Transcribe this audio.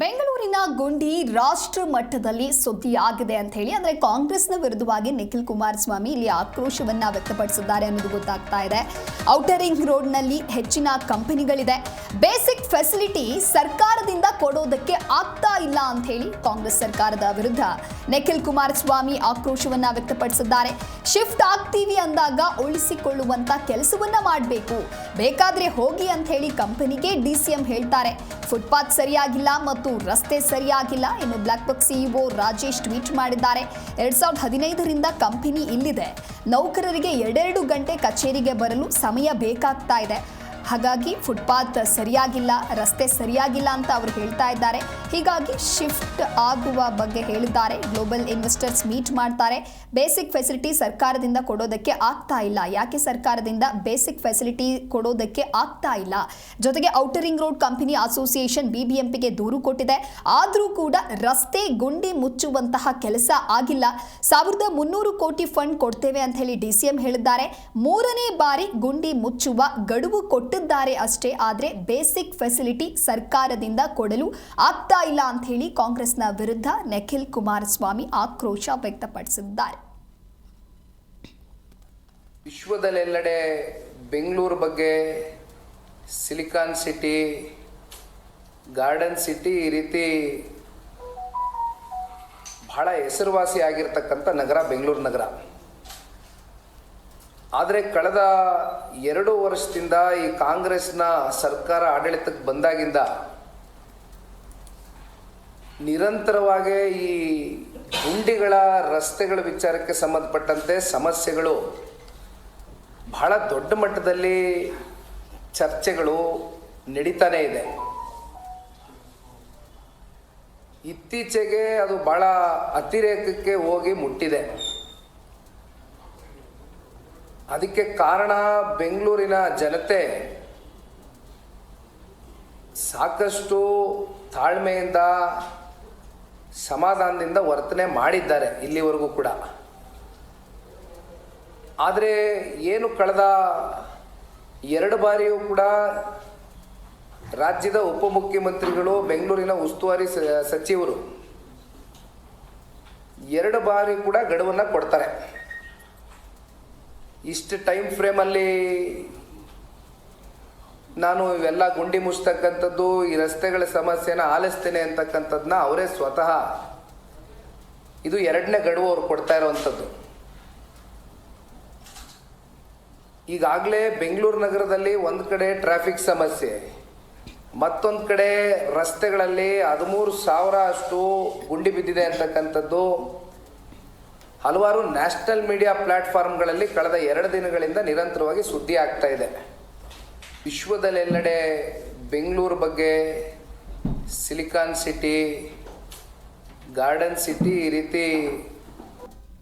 ಬೆಂಗಳೂರಿನ ಗುಂಡಿ ರಾಷ್ಟ್ರ ಮಟ್ಟದಲ್ಲಿ ಸುದ್ದಿಯಾಗಿದೆ ಅಂತ ಹೇಳಿ, ಅಂದ್ರೆ ಕಾಂಗ್ರೆಸ್ನ ವಿರುದ್ಧವಾಗಿ ನಿಖಿಲ್ ಕುಮಾರಸ್ವಾಮಿ ಇಲ್ಲಿ ಆಕ್ರೋಶವನ್ನ ವ್ಯಕ್ತಪಡಿಸಿದ್ದಾರೆ ಅನ್ನೋದು ಗೊತ್ತಾಗ್ತಾ ಇದೆ. ಔಟರ್ ರಿಂಗ್ ರೋಡ್ನಲ್ಲಿ ಹೆಚ್ಚಿನ ಕಂಪನಿಗಳಿದೆ. ಬೇಸಿಕ್ ಫೆಸಿಲಿಟಿ ಸರ್ಕಾರದಿಂದ ಕೊಡೋದಕ್ಕೆ ಆಗ್ತಾ ಇಲ್ಲ ಅಂತ ಹೇಳಿ ಕಾಂಗ್ರೆಸ್ ಸರ್ಕಾರದ ವಿರುದ್ಧ ನಿಖಿಲ್ ಕುಮಾರಸ್ವಾಮಿ ಆಕ್ರೋಶವನ್ನ ವ್ಯಕ್ತಪಡಿಸಿದ್ದಾರೆ. ಶಿಫ್ಟ್ ಆಗ್ತೀವಿ ಅಂದಾಗ ಉಳಿಸಿಕೊಳ್ಳುವಂತ ಕೆಲಸವನ್ನ ಮಾಡಬೇಕು. ಬೇಕಾದ್ರೆ ಹೋಗಿ ಅಂತ ಹೇಳಿ ಕಂಪನಿಗೆ ಡಿಸಿಎಂ ಹೇಳ್ತಾರೆ. ಫುಟ್ಪಾತ್ ಸರಿಯಾಗಿಲ್ಲ ಮತ್ತು ರಸ್ತೆ ಸರಿಯಾಗಿಲ್ಲ ಇನ್ನು BlackBuck CEO Rajesh tweet ಮಾಡಿದ್ದಾರೆ. ಎರಡ್ ಸಾವಿರದ ಹದಿನೈದರಿಂದ ಕಂಪನಿ ಇಲ್ಲಿದೆ. ನೌಕರರಿಗೆ ಎರಡೆರಡು ಗಂಟೆ ಕಚೇರಿಗೆ ಬರಲು ಸಮಯ ಬೇಕಾಗ್ತಾ ಇದೆ. ಹಾಗಾಗಿ ಫುಟ್ಪಾತ್ ಸರಿಯಾಗಿಲ್ಲ, ರಸ್ತೆ ಸರಿಯಾಗಿಲ್ಲ ಅಂತ ಅವರು ಹೇಳ್ತಾ ಇದ್ದಾರೆ. ಹೀಗಾಗಿ ಶಿಫ್ಟ್ ಆಗುವ ಬಗ್ಗೆ ಹೇಳಿದ್ದಾರೆ. ಗ್ಲೋಬಲ್ ಇನ್ವೆಸ್ಟರ್ಸ್ ಮೀಟ್ ಮಾಡ್ತಾರೆ. ಬೇಸಿಕ್ ಫೆಸಿಲಿಟಿ ಸರ್ಕಾರದಿಂದ ಕೊಡೋದಕ್ಕೆ ಆಗ್ತಾ ಇಲ್ಲ. ಯಾಕೆ ಸರ್ಕಾರದಿಂದ ಬೇಸಿಕ್ ಫೆಸಿಲಿಟಿ ಕೊಡೋದಕ್ಕೆ ಆಗ್ತಾ ಇಲ್ಲ? ಜೊತೆಗೆ ಔಟರಿಂಗ್ ರೋಡ್ ಕಂಪನಿ ಅಸೋಸಿಯೇಷನ್ ಬಿಬಿಎಂಪಿಗೆ ದೂರು ಕೊಟ್ಟಿದೆ. ಆದರೂ ಕೂಡ ರಸ್ತೆ ಗುಂಡಿ ಮುಚ್ಚುವಂತಹ ಕೆಲಸ ಆಗಿಲ್ಲ. ಸಾವಿರದ ಮುನ್ನೂರು ಕೋಟಿ ಫಂಡ್ ಕೊಡ್ತೇವೆ ಅಂತ ಹೇಳಿ ಡಿ ಸಿ ಎಂ ಹೇಳಿದ್ದಾರೆ. ಮೂರನೇ ಬಾರಿ ಗುಂಡಿ ಮುಚ್ಚುವ ಗಡುವು ಕೊಟ್ಟಿದ್ದಾರೆ ಅಷ್ಟೇ. ಆದರೆ ಬೇಸಿಕ್ ಫೆಸಿಲಿಟಿ ಸರ್ಕಾರದಿಂದ ಕೊಡಲು ಆಗ್ತಾ ಇಲ್ಲ ಅಂತ ಹೇಳಿ ಕಾಂಗ್ರೆಸ್ನ ವಿರುದ್ಧ ನಿಖಿಲ್ ಕುಮಾರಸ್ವಾಮಿ ಆಕ್ರೋಶ ವ್ಯಕ್ತಪಡಿಸಿದ್ದಾರೆ. ವಿಶ್ವದಲ್ಲೆಲ್ಲೆಡೆ ಬೆಂಗಳೂರು ಬಗ್ಗೆ ಸಿಲಿಕಾನ್ ಸಿಟಿ, ಗಾರ್ಡನ್ ಸಿಟಿ ಈ ರೀತಿ ಬಹಳ ಹೆಸರುವಾಸಿ ಆಗಿರ್ತಕ್ಕಂಥ ನಗರ ಬೆಂಗಳೂರು ನಗರ. ಆದರೆ ಕಳೆದ ಎರಡು ವರ್ಷದಿಂದ ಈ ಕಾಂಗ್ರೆಸ್ನ ಸರ್ಕಾರ ಆಡಳಿತಕ್ಕೆ ಬಂದಾಗಿಂದ ನಿರಂತರವಾಗಿ ಈ ಗುಂಡಿಗಳ ರಸ್ತೆಗಳ ವಿಚಾರಕ್ಕೆ ಸಂಬಂಧಪಟ್ಟಂತೆ ಸಮಸ್ಯೆಗಳು ಬಹಳ ದೊಡ್ಡ ಮಟ್ಟದಲ್ಲಿ ಚರ್ಚೆಗಳು ನಡೀತಾನೇ ಇದೆ. ಇತ್ತೀಚೆಗೆ ಅದು ಬಹಳ ಅತಿರೇಕಕ್ಕೆ ಹೋಗಿ ಮುಟ್ಟಿದೆ. ಅದಕ್ಕೆ ಕಾರಣ ಬೆಂಗಳೂರಿನ ಜನತೆ ಸಾಕಷ್ಟು ತಾಳ್ಮೆಯಿಂದ ಸಮಾಧಾನದಿಂದ ವರ್ತನೆ ಮಾಡಿದ್ದಾರೆ ಇಲ್ಲಿವರೆಗೂ ಕೂಡ. ಆದರೆ ಏನು ಕಳೆದ ಎರಡು ಬಾರಿಯೂ ಕೂಡ ರಾಜ್ಯದ ಉಪಮುಖ್ಯಮಂತ್ರಿಗಳು, ಬೆಂಗಳೂರಿನ ಉಸ್ತುವಾರಿ ಸಚಿವರು ಎರಡು ಬಾರಿ ಕೂಡ ಗಡುವನ್ನು ಕೊಡ್ತಾರೆ. ಇಷ್ಟು ಟೈಮ್ ಫ್ರೇಮಲ್ಲಿ ನಾನು ಇವೆಲ್ಲ ಗುಂಡಿ ಮುಚ್ಚತಕ್ಕಂಥದ್ದು, ಈ ರಸ್ತೆಗಳ ಸಮಸ್ಯೆನ ಆಲಿಸ್ತೇನೆ ಅಂತಕ್ಕಂಥದ್ದನ್ನ ಅವರೇ ಸ್ವತಃ. ಇದು ಎರಡನೇ ಗಡುವು ಅವ್ರು ಕೊಡ್ತಾ ಇರುವಂಥದ್ದು. ಈಗಾಗಲೇ ಬೆಂಗಳೂರು ನಗರದಲ್ಲಿ ಒಂದು ಕಡೆ ಟ್ರಾಫಿಕ್ ಸಮಸ್ಯೆ, ಮತ್ತೊಂದು ಕಡೆ ರಸ್ತೆಗಳಲ್ಲಿ ಹದಿಮೂರು ಸಾವಿರ ಅಷ್ಟು ಗುಂಡಿ ಬಿದ್ದಿದೆ ಅಂತಕ್ಕಂಥದ್ದು. ಹಲವಾರು ನ್ಯಾಷನಲ್ ಮೀಡಿಯಾ ಪ್ಲಾಟ್ಫಾರ್ಮ್ಗಳಲ್ಲಿ ಕಳೆದ ಎರಡು ದಿನಗಳಿಂದ ನಿರಂತರವಾಗಿ ಸುದ್ದಿ ಆಗ್ತಾ ಇದೆ. ವಿಶ್ವದಲ್ಲೆಲ್ಲೆಡೆ ಬೆಂಗಳೂರು ಬಗ್ಗೆ ಸಿಲಿಕಾನ್ ಸಿಟಿ ಗಾರ್ಡನ್ ಸಿಟಿ ಈ ರೀತಿ